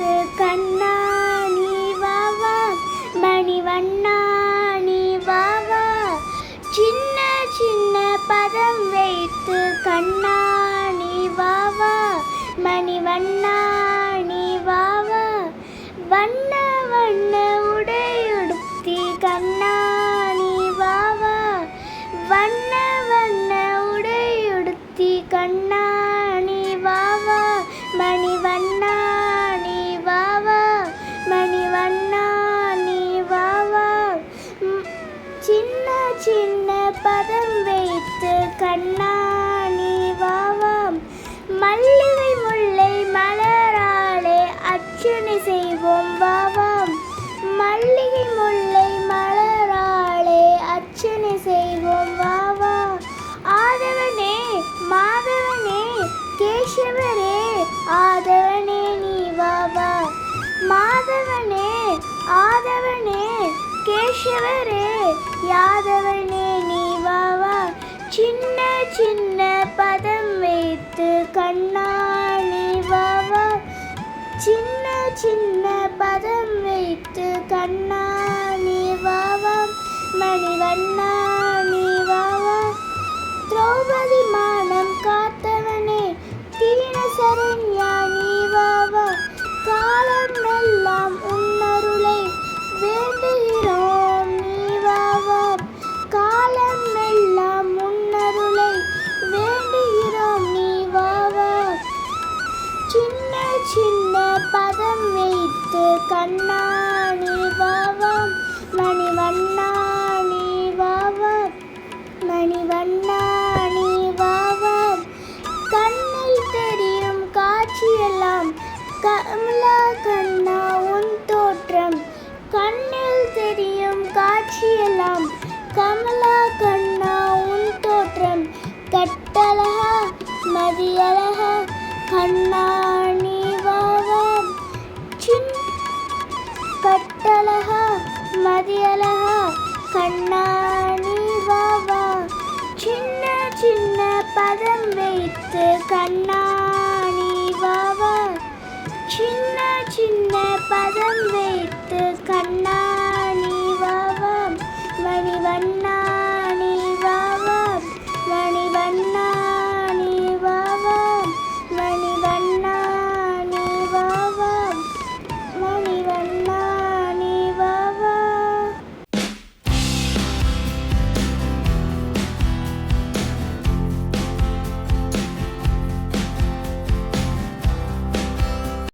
முத்து கண்ணா நீ வாவா மணி வண்ணா நீ வாவா சின்ன சின்ன பதம் வைத்து கண்ணா வாவா மணி வண்ணா சின்ன சின்ன பதம் வைத்து கண்ணா சின்ன பதம் வைத்து கண்ணா வாவா சின்ன சின்ன பதம் வைத்து கண்ணா வாவா மணிவண்ணா வைத்து கண்ணாணி நீ மணிவண்ணாணி வா மணிவண்ணாணி நீ வா கண்ணில் தெரியும் காட்சியெல்லாம் கமலா கண்ணா உன் தோற்றம். கண்ணில் தெரியும் காட்சியெல்லாம் கமலா கண்ணா உன் தோற்றம். கட்டழகா மதியழகா கண்ணா பட்டழகா மதியழகா கண்ணாணி வாவா சின்ன சின்ன பதம் வைத்து கண்ணாணி வாவா சின்ன சின்ன பதம் வைத்து கண்ணாணி வாவா மணிவண்ணா